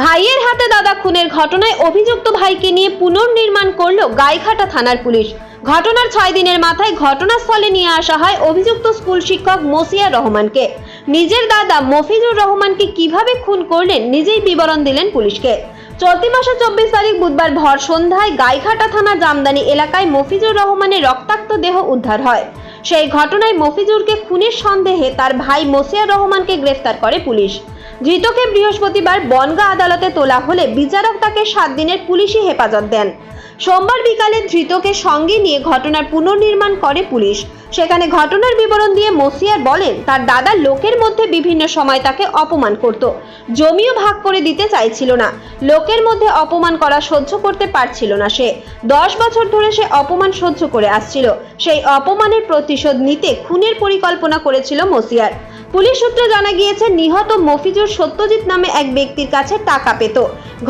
ভাইয়ের হাতে দাদা খুনের ঘটনায় অভিযুক্ত ভাইকে নিয়ে পুনর্নির্মাণ করল গাইঘাটা থানার পুলিশ। ঘটনার ছয় দিনের মাথায় ঘটনাস্থলে নিয়ে আসা হয় অভিযুক্ত স্কুল শিক্ষক মসিয়া রহমানকে। নিজের দাদা মফিজুর রহমানকে কীভাবে খুন করলেন নিজেই বিবরণ দিলেন পুলিশকে। চলতি মাসের চব্বিশ তারিখ বুধবার ভর সন্ধ্যায় গাইঘাটা থানা জামদানি এলাকায় মফিজুর রহমানের রক্তাক্ত দেহ উদ্ধার হয়। সেই ঘটনায় মফিজুরকে খুনের সন্দেহে তার ভাই মসিয়া রহমানকে গ্রেফতার করে পুলিশ। ধৃতকে বৃহস্পতিবার বনগা আদালতে তোলা হলে বিচারক তাকে সাত দিনের পুলিশি হেফাজত দেন। সোমবার বিকালে ধৃতকে সঙ্গে নিয়ে ঘটনার পুনর্নির্মাণ করে পুলিশ। সেখানে ঘটনার বিবরণ দিয়ে মসিয়ার বলেন, তার দাদা লোকের মধ্যে বিভিন্ন সময় তাকে অপমান করত। জমিও ভাগ করে দিতে চাইছিল না। লোকের মধ্যে অপমান করা সহ্য করতে পারছিল না সে। দশ বছর ধরে সে অপমান সহ্য করে আসছিল। সেই অপমানের প্রতিশোধ নিতে খুনের পরিকল্পনা করেছিল মসিয়ার। পুলিশ সূত্রে জানা গিয়েছে, নিহত মফিজুর সত্যজিৎ নামে এক ব্যক্তির কাছে টাকা পেত।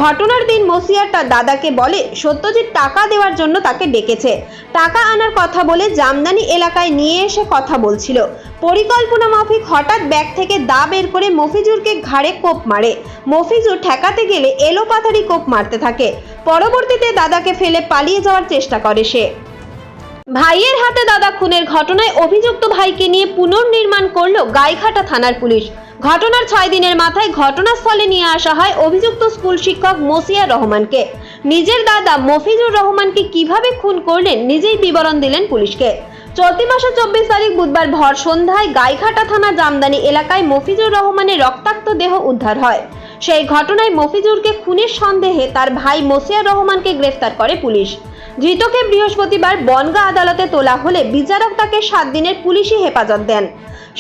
ঘটনার দিন মসিয়ার তার দাদাকে বলে, সত্যজিৎ টাকা দেওয়ার জন্য তাকে ডেকেছে। টাকা আনার কথা বলে জামদানি এলাকায় নিয়ে এসে কথা বলছিল। পরিকল্পনা মাফিক হঠাৎ ব্যাগ থেকে দা বের করে মফিজুরকে ঘাড়ে কোপ মারে। মফিজুর ঠেকাতে গেলে এলোপাথারি কোপ মারতে থাকে। পরবর্তীতে দাদাকে ফেলে পালিয়ে যাওয়ার চেষ্টা করে সে। ভাইয়ের হাতে দাদা খুনের ঘটনায় অভিযুক্ত ভাইকে নিয়ে পুনর্নির্মাণ করল গাইঘাটা থানার পুলিশ। ঘটনার ছয় দিনের মাথায় ঘটনাস্থলে নিয়ে আসা হয় অভিযুক্ত স্কুল শিক্ষক মসিয়া রহমানকে। নিজের দাদা মফিজুর রহমানকে কীভাবে খুন করলেন নিজেই বিবরণ দিলেন পুলিশকে। চলতি মাসের চব্বিশ তারিখ বুধবার ভর সন্ধ্যায় গাইঘাটা থানা জামদানি এলাকায় মফিজুর রহমানের রক্তাক্ত দেহ উদ্ধার হয়। সেই ঘটনায় মফিজুরকে খুনের সন্দেহে তার ভাই মোসিয়ার রহমানকে গ্রেফতার করে পুলিশ। ধৃতকে বৃহস্পতিবার বনগা আদালতে তোলা হলে বিচারক তাকে সাত দিনের পুলিশি হেফাজত দেন।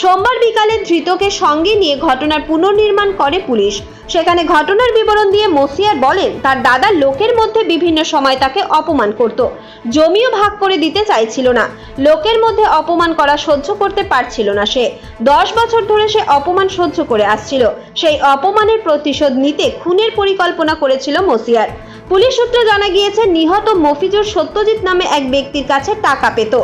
সোমবার বিকালে ধৃতকে সঙ্গে নিয়ে ঘটনার পুনর্নির্মাণ করে পুলিশ। সেখানে ঘটনার বিবরণ দিয়ে মসিয়ার বলেন তার দাদা লোকের মধ্যে বিভিন্ন সময় তাকে অপমান করত। জমিও ভাগ করে দিতে চাইছিল না। লোকের মধ্যে অপমান করা সহ্য করতে পারছিল না সে। দশ বছর ধরে সে অপমান সহ্য করে আসছিল। সেই অপমানের প্রতিশোধ নিতে খুনের পরিকল্পনা করেছিল মসিয়ার। পুলিশ সূত্রে জানা গিয়েছে, নিহত মফিজুর সত্যজিৎ নামে এক ব্যক্তির কাছে টাকা পেত।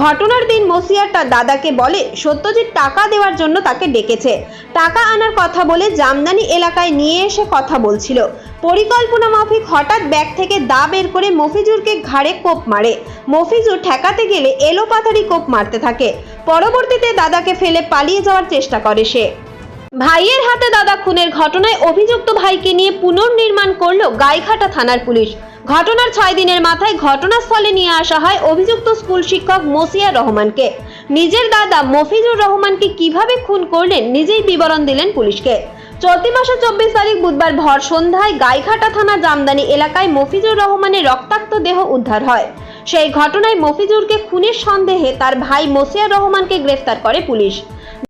ঘটনার দিন মসিয়ার তার দাদাকে বলে, সত্যজিৎ টাকা দেওয়ার জন্য তাকে ডেকেছে। টাকা আনার কথা বলে জামদানি এলাকায় নিয়ে এসে কথা বলছিল। পরিকল্পনা মাফিক হঠাৎ ব্যাগ থেকে দা বের করে মফিজুরকে ঘাড়ে কোপ মারে। মফিজুর ঠেকাতে গেলে এলোপাতারি কোপ মারতে থাকে। পরবর্তীতে দাদাকে ফেলে পালিয়ে যাওয়ার চেষ্টা করে সে। ভাইয়ের হাতে দাদা খুনের ঘটনায় অভিযুক্ত ভাইকে নিয়ে পুনর্নির্মাণ করল গাইঘাটা থানার পুলিশ। ঘটনার ছয় দিনের মাথায় ঘটনাস্থলে নিয়ে আসা হয় অভিযুক্ত স্কুল শিক্ষক মসিয়া রহমানকে। নিজের দাদা মফিজুর রহমানকে কীভাবে খুন করলেন নিজেই বিবরণ দিলেন পুলিশকে। চলতি মাসের চব্বিশ তারিখ বুধবার ভর সন্ধ্যায় গাইঘাটা থানা জামদানি এলাকায় মফিজুর রহমানের রক্তাক্ত দেহ উদ্ধার হয়। সেই ঘটনায় মফিজুরকে খুনের সন্দেহে তার ভাই মসিয়া রহমানকে গ্রেফতার করে পুলিশ।